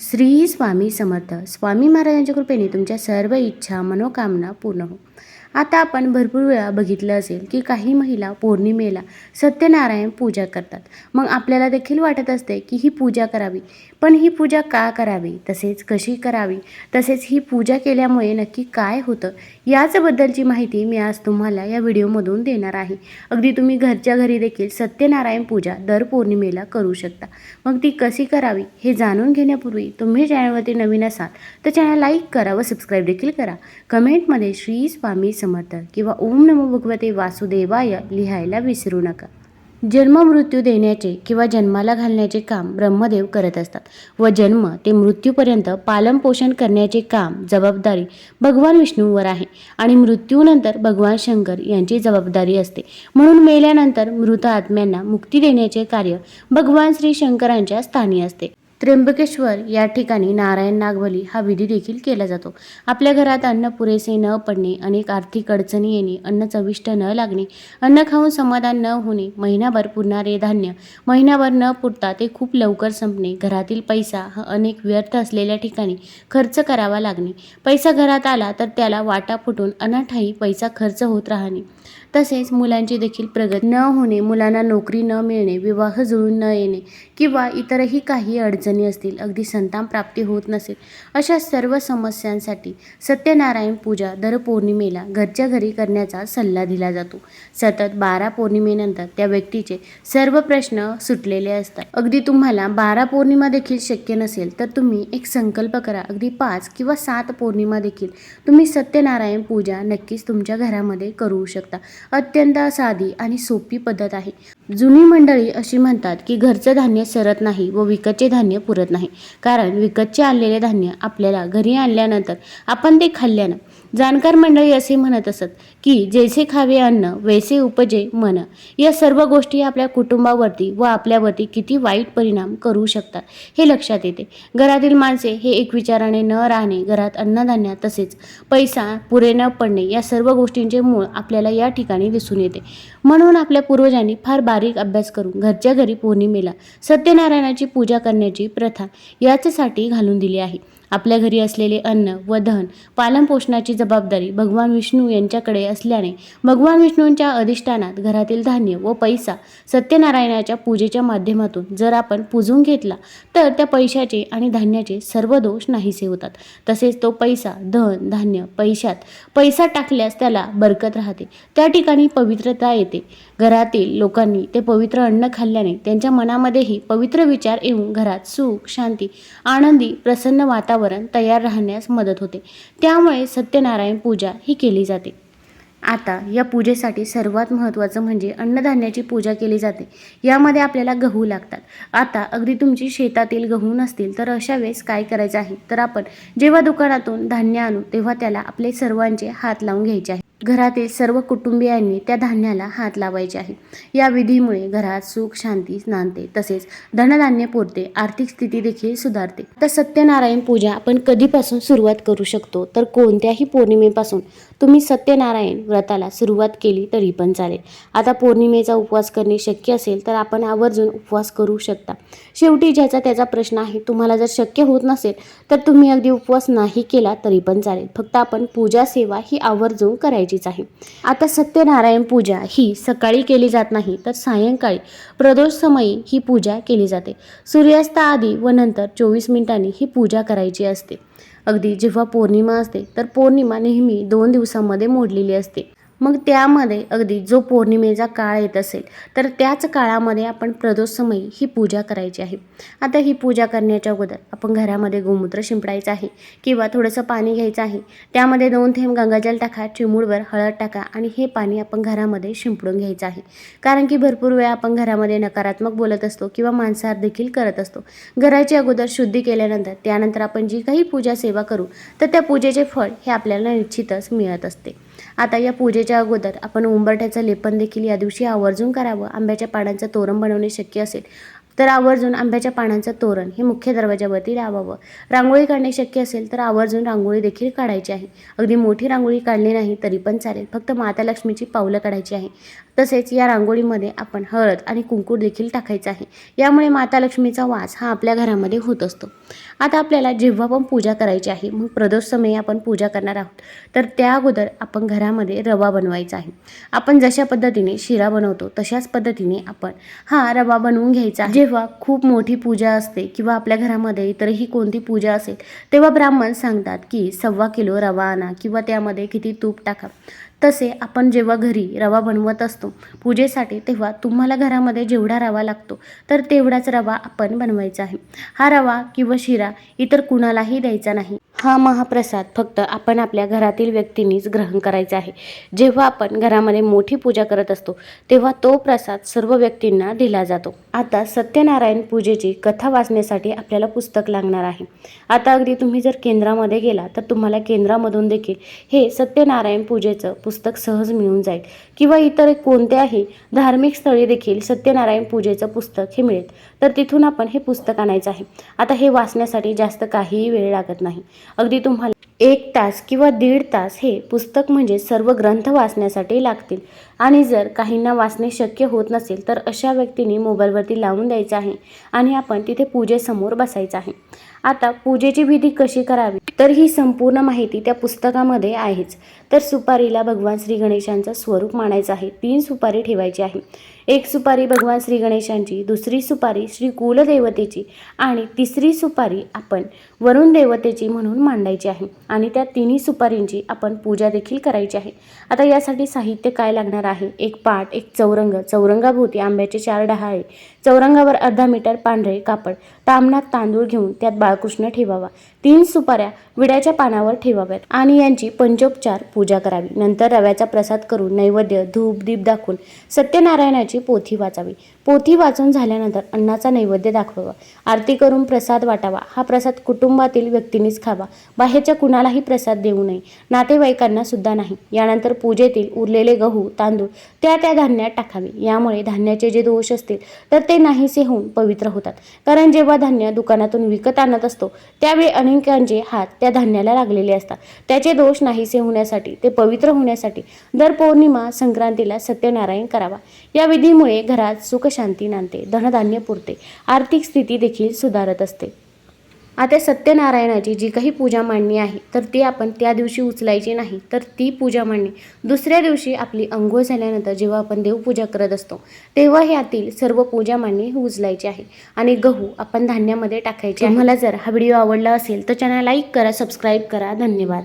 श्री स्वामी समर्थ. स्वामी महाराजांच्या कृपेने तुमच्या सर्व इच्छा मनोकामना पूर्ण हो. आता आपण भरपूर वेळा बघितलं असेल की काही महिला पौर्णिमेला सत्यनारायण पूजा करतात. मग आपल्याला देखील वाटत असते की ही पूजा करावी. पण ही पूजा का करावी? तसेच कशी करावी? तसेच ही पूजा केल्यामुळे नक्की काय होतं? याचबद्दलची माहिती मी आज तुम्हाला या व्हिडिओमधून देणार आहे. अगदी तुम्ही घरच्या घरी देखील सत्यनारायण पूजा दर पौर्णिमेला करू शकता. मग ती कशी करावी हे जाणून घेण्यापूर्वी तुम्ही चॅनलवरती नवीन असाल तर चॅनल लाईक करा व सबस्क्राईब देखील करा. कमेंटमध्ये श्री स्वामी समर्थ किंवा ओम नमो भगवते वासुदेवाय लिहायला विसरू नका. जन्म मृत्यू देण्याचे किंवा जन्माला घालण्याचे काम ब्रह्मदेव करत असतात व जन्म ते मृत्यूपर्यंत पालनपोषण करण्याचे काम जबाबदारी भगवान विष्णूवर आहे आणि मृत्यूनंतर भगवान शंकर यांची जबाबदारी असते. म्हणून मेल्यानंतर मृत आत्म्यांना मुक्ती देण्याचे कार्य भगवान श्री शंकरांच्या स्थानी असते. त्र्यंबकेश्वर या ठिकाणी नारायण नागबली हा विधी देखील केला जातो. आपल्या घरात अन्न पुरेसे न पडणे अनेक आर्थिक अडचणी येणे अन्न चविष्ट न लागणे अन्न खाऊन समाधान न होणे महिनाभर पुरणारे धान्य महिनाभर न पुरता ते खूप लवकर संपणे घरातील पैसा हा अनेक व्यर्थ असलेल्या ठिकाणी खर्च करावा लागणे. पैसा घरात आला तर त्याला वाटा फुटून अनाठाई पैसा खर्च होत राहणे. तसेच मुलांची देखील प्रगती न होणे मुलांना नोकरी न मिळणे विवाह जुळून न येणे किंवा इतरही काही अडचणी असतील अगदी संतान प्राप्ती होत नसेल अशा सर्व समस्यांसाठी सत्यनारायण पूजा दर पौर्णिमेला घरच्या घरी करण्याचा सल्ला दिला जातो. सतत बारा पौर्णिमेनंतर त्या व्यक्तीचे सर्व प्रश्न सुटलेले असतात. अगदी तुम्हाला बारा पौर्णिमा देखील शक्य नसेल तर तुम्ही एक संकल्प करा. अगदी पाच किंवा सात पौर्णिमा देखील तुम्ही सत्यनारायण पूजा नक्कीच तुमच्या घरामध्ये करू शकता. अत्यंत साधी आणि सोपी पद्धत आहे. जुनी मंडळी अशी म्हणतात की घरचं धान्य सरत नाही व विकतचे धान्य पुरत नाही. कारण विकतचे आणलेले धान्य आपल्याला घरी आणल्यानंतर आपण ते खाल्ल्यानं जाणकार मंडळी असे म्हणत असत की जैसे खावे अन्न वैसे उपजे मन. या सर्व गोष्टी आपल्या कुटुंबावरती व आपल्यावरती किती वाईट परिणाम करू शकतात हे लक्षात येते. घरातील माणसे हे एक विचाराने न राहणे घरात अन्नधान्य तसेच पैसा पुरे न पडणे या सर्व गोष्टींचे मूळ आपल्याला या ठिकाणी दिसून येते. म्हणून आपल्या पूर्वजांनी फार बारीक अभ्यास करून घरच्या घरी पौर्णिमेला सत्यनारायणाची पूजा करण्याची प्रथा याचसाठी घालून दिली आहे. आपल्या घरी असलेले अन्न व धन पालनपोषणाची जबाबदारी भगवान विष्णू यांच्याकडे असल्याने भगवान विष्णूंच्या अधिष्ठानात घरातील धान्य व पैसा सत्यनारायणाच्या पूजेच्या माध्यमातून जर आपण पूजून घेतला तर त्या पैशाचे आणि धान्याचे सर्व दोष नाहीसे होतात. तसेच तो पैसा धन धान्य पैशात पैसा टाकल्यास त्याला बरकत राहते. त्या ठिकाणी पवित्रता येते. घरातील लोकांनी ते पवित्र अन्न खाल्ल्याने त्यांच्या मनामध्येही पवित्र विचार येऊन घरात सुख शांती आनंदी प्रसन्न वातावरण वातावरण तयार राहण्यास मदत होते. त्यामुळे सत्यनारायण पूजा ही केली जाते. आता या पूजेसाठी सर्वात महत्त्वाचं म्हणजे अन्नधान्याची पूजा केली जाते. यामध्ये आपल्याला गहू लागतात. आता अगदी तुमची शेतातील गहू नसतील तर अशा वेळेस काय करायचं आहे? तर आपण जेव्हा दुकानातून धान्य आणू तेव्हा त्याला आपले सर्वांचे हात लावून घ्यायचे आहे. घरातील सर्व कुटुंबियांनी त्या धान्याला हात लावायचे आहे या विधीमुळे घरात सुख शांती नांदते. तसेच धनधान्य पुरते आर्थिक स्थिती देखील सुधारते. तर सत्यनारायण पूजा आपण कधीपासून सुरुवात करू शकतो? तर कोणत्याही पौर्णिमेपासून. तुम्ही सत्यनारायण व्रताला सुरुवात केली तरी पण चालेल. आता पौर्णिमेचा उपवास करणे शक्य असेल तर आपण आवर्जून उपवास करू शकता. शेवटी ज्याचा त्याचा प्रश्न आहे तुम्हाला जर शक्य होत नसेल तर तुम्ही अगदी उपवास नाही केला तरी पण चालेल. फक्त आपण पूजा सेवा ही आवर्जून करायचीच आहे. आता सत्यनारायण पूजा ही सकाळी केली जात नाही तर सायंकाळी प्रदोष समयी ही पूजा केली जाते. सूर्यास्ताआधी व नंतर चोवीस मिनिटांनी ही पूजा करायची असते. अगदी जेव्हा पौर्णिमा असते तर पौर्णिमा नेहमी दोन दिवसांमध्ये मोडलेली असते. मग त्यामध्ये अगदी जो पौर्णिमेचा काळ येत असेल तर त्याच काळामध्ये आपण प्रदोषमयी ही पूजा करायची आहे. आता ही पूजा करण्याच्या अगोदर आपण घरामध्ये गोमूत्र शिंपडायचं आहे किंवा थोडंसं पाणी घ्यायचं आहे. त्यामध्ये दोन थेंब गंगाजल टाका चिमूडवर हळद टाका आणि हे पाणी आपण घरामध्ये शिंपडून घ्यायचं आहे. कारण की भरपूर वेळा आपण घरामध्ये नकारात्मक बोलत असतो किंवा मांसाहार देखील करत असतो. घराची अगोदर शुद्धी केल्यानंतर त्यानंतर आपण जी काही पूजा सेवा करू तर त्या पूजेचे फळ हे आपल्याला निश्चितच मिळत असते. आता या पूजेच्या अगोदर आपण उंबरठ्याचं लेपन देखील या दिवशी आवर्जून करावं. आंब्याच्या पानांचं तोरण बनवणे शक्य असेल तर आवर्जून आंब्याच्या पानांचं तोरण हे मुख्य दरवाजावरती लावावं. रांगोळी काढणे शक्य असेल तर आवर्जून रांगोळी देखील काढायची आहे. अगदी मोठी रांगोळी काढली नाही तरी पण चालेल. फक्त माता लक्ष्मीची पावलं काढायची आहे. तसेच या रांगोळीमध्ये आपण हळद आणि कुंकू देखील टाकायचं आहे. यामुळे माता लक्ष्मीचा वास हा आपल्या घरामध्ये होत असतो. आता आपल्याला जेव्हा पण पूजा करायची आहे मग प्रदोष समयी आपण पूजा करणार आहोत. तर त्या अगोदर आपण घरामध्ये रवा बनवायचा आहे. आपण जशा पद्धतीने शिरा बनवतो तशाच पद्धतीने आपण हा रवा बनवून घ्यायचा जेव्हा खूप मोठी पूजा असते किंवा आपल्या घरामध्ये इतरही कोणती पूजा असेल तेव्हा ब्राह्मण सांगतात की सव्वा किलो रवा आणा किंवा त्यामध्ये किती तूप टाका. तसे आपण जेव्हा घरी रवा बनवत असतो पूजेसाठी तेव्हा तुम्हाला घरामध्ये जेवढा रवा लागतो तर तेवढाच रवा आपण बनवायचा आहे. हा रवा किंवा शिरा इतर कुणालाही द्यायचा नाही. हा महाप्रसाद फक्त आपण आपल्या घरातील व्यक्तींनीच ग्रहण करायचा आहे. जेव्हा आपण घरामध्ये मोठी पूजा करत असतो तेव्हा तो प्रसाद सर्व व्यक्तींना दिला जातो. आता सत्यनारायण पूजेची कथा वाचण्यासाठी आपल्याला पुस्तक लागणार आहे. आता अगदी तुम्ही जर केंद्रामध्ये गेला तर तुम्हाला केंद्रामधून देखील हे सत्यनारायण पूजेचं पुस्तक सहज मिळून जाईल. किंवा इतर कोणत्याही धार्मिक स्थळी देखील सत्यनारायण पूजेचं पुस्तक हे मिळेल. तर तिथून आपण हे पुस्तक आणायचं आहे. आता हे वाचण्यासाठी जास्त काहीही वेळ लागत नाही. अगदी तुम्हाला एक तास किंवा दीड तास हे पुस्तक म्हणजे सर्व ग्रंथ वाचण्यासाठी लागतील. आणि जर काहींना वाचणे शक्य होत नसेल तर अशा व्यक्तींनी मोबाईलवरती लावून द्यायचं आहे आणि आपण तिथे पूजेसमोर बसायचं आहे. आता पूजेची विधी कशी करावी? तर ही संपूर्ण माहिती त्या पुस्तकामध्ये आहेच. तर सुपारीला भगवान श्री गणेशांचं स्वरूप मानायचं आहे. तीन सुपारी ठेवायची आहे. एक सुपारी भगवान श्री गणेशांची दुसरी सुपारी श्री कुलदेवतेची आणि तिसरी सुपारी आपण वरुण देवतेची म्हणून मांडायची आहे. आणि त्या तिन्ही सुपारींची आपण पूजा देखील करायची आहे. आता यासाठी साहित्य काय लागणार आहे? एक पाट एक चौरंग. चौरंगाभोवती आंब्याचे चार डहाळे चौरंगावर अर्धा मीटर पांढरे कापड. तामणात तांदूळ घेऊन त्यात बाळकृष्ण ठेवावा. तीन सुपाऱ्या विड्याच्या पानावर ठेवाव्यात आणि यांची पंचोपचार पूजा करावी. नंतर रव्याचा प्रसाद करून नैवेद्य धूप दीप दाखवून सत्यनारायणाची पोथी वाचावी. पोथी वाचून झाल्यानंतर अन्नाचा नैवेद्य दाखवावा. आरती करून प्रसाद वाटावा. हा प्रसाद कुटुंबातील व्यक्तींनीच खावा. बाहेरच्या कुणालाही प्रसाद देऊ नये. नातेवाईकांना सुद्धा नाही. यानंतर पूजेतील उरलेले गहू तांदूळ त्या त्या धान्यात टाकावे. यामुळे धान्याचे जे दोष असतील तर ते नाहीसे होऊन पवित्र होतात. कारण जेव्हा धान्य दुकानातून विकत आणत असतो त्यावेळी अनेक अनेकांचे हात त्या धान्याला लागलेले असतात. त्याचे दोष नाहीसे होण्यासाठी ते पवित्र होण्यासाठी दर पौर्णिमा संक्रांतीला सत्यनारायण करावा. या विधीमुळे घरात सुखशांती नांदते धनधान्य पुरते. आर्थिक स्थिती देखील सुधारत असते. आता सत्यनारायणाची जी काही पूजा मांडणी आहे तर ती आपण त्या दिवशी उचलायची नाही तर ती पूजा मांडणी. दुसऱ्या दिवशी आपली अंघोळ झाल्यानंतर जेव्हा आपण देवपूजा करत असतो तेव्हा ह्यातील सर्व पूजा मांडणी ही उचलायची आहे. आणि गहू आपण धान्यामध्ये टाकायचे मला जर हा व्हिडिओ आवडला असेल तर चॅनल लाईक करा सबस्क्राईब करा. धन्यवाद.